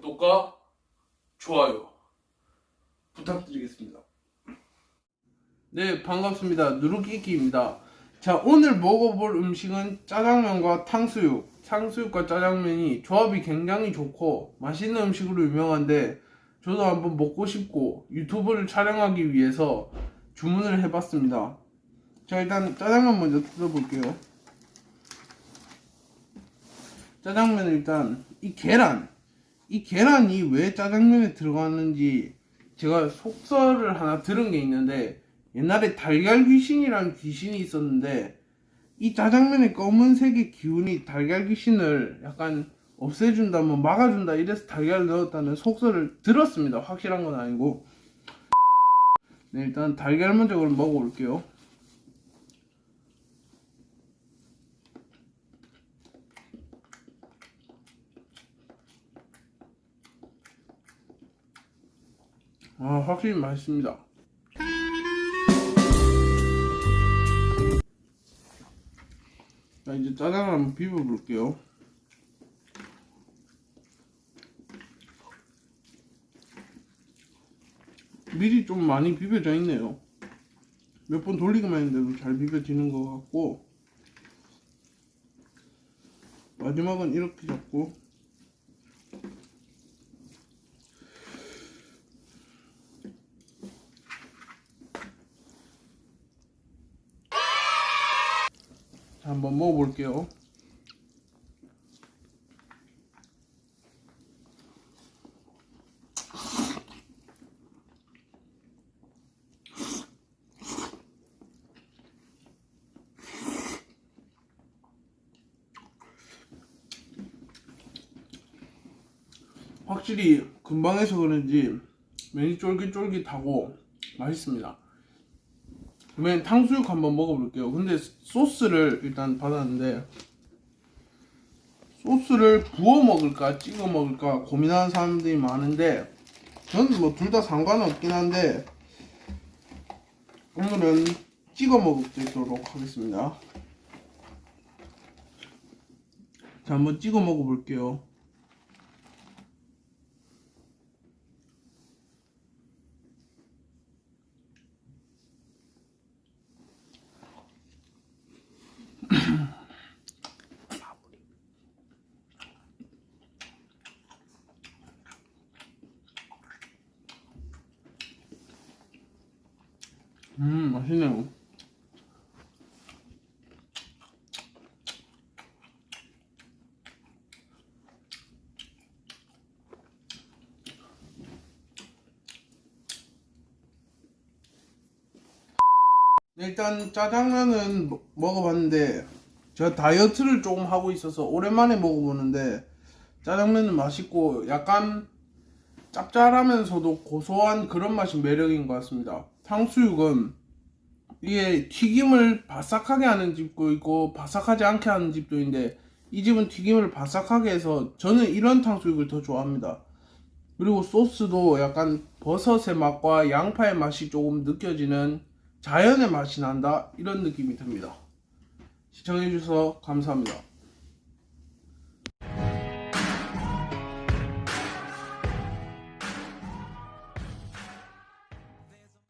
구독과 좋아요 부탁드리겠습니다. 네, 반갑습니다. 누르끼끼입니다. 자, 오늘 먹어볼 음식은 짜장면과 탕수육. 탕수육과 짜장면이 조합이 굉장히 좋고 맛있는 음식으로 유명한데 저도 한번 먹고 싶고 유튜브를 촬영하기 위해서 주문을 해봤습니다. 자, 일단 짜장면 먼저 뜯어볼게요. 짜장면은 일단 이 계란 이 계란이 왜 짜장면에 들어가는지 제가 속설을 하나 들은 게 있는데 옛날에 달걀 귀신이라는 귀신이 있었는데 이 짜장면의 검은색의 기운이 달걀 귀신을 약간 없애준다 뭐 막아준다 이래서 달걀을 넣었다는 속설을 들었습니다. 확실한 건 아니고. 네 일단 달걀 먼저 먹어볼게요 아 확실히 맛있습니다. 자 이제 짜장을 한번 비벼볼게요. 미리 좀 많이 비벼져 있네요. 몇 번 돌리기만 했는데도 잘 비벼지는 것 같고 마지막은 이렇게 잡고 한번 먹어볼게요. 확실히 금방 해서 그런지 면이 쫄깃쫄깃하고 맛있습니다. 그러면 탕수육 한번 먹어볼게요. 근데 소스를 일단 받았는데 소스를 부어 먹을까 찍어 먹을까 고민하는 사람들이 많은데 저는 뭐 둘 다 상관없긴 한데 오늘은 찍어 먹도록 하겠습니다. 자 한번 찍어 먹어볼게요. 음 맛있네요. 일단 짜장면은 먹- 먹어봤는데 제가 다이어트를 조금 하고 있어서 오랜만에 먹어보는데 짜장면은 맛있고 약간 짭짤하면서도 고소한 그런 맛이 매력인 것 같습니다. 탕수육은 이게 튀김을 바삭하게 하는 집도 있고 바삭하지 않게 하는 집도 있는데 이 집은 튀김을 바삭하게 해서 저는 이런 탕수육을 더 좋아합니다. 그리고 소스도 약간 버섯의 맛과 양파의 맛이 조금 느껴지는 자연의 맛이 난다 이런 느낌이 듭니다. 시청해주셔서 감사합니다.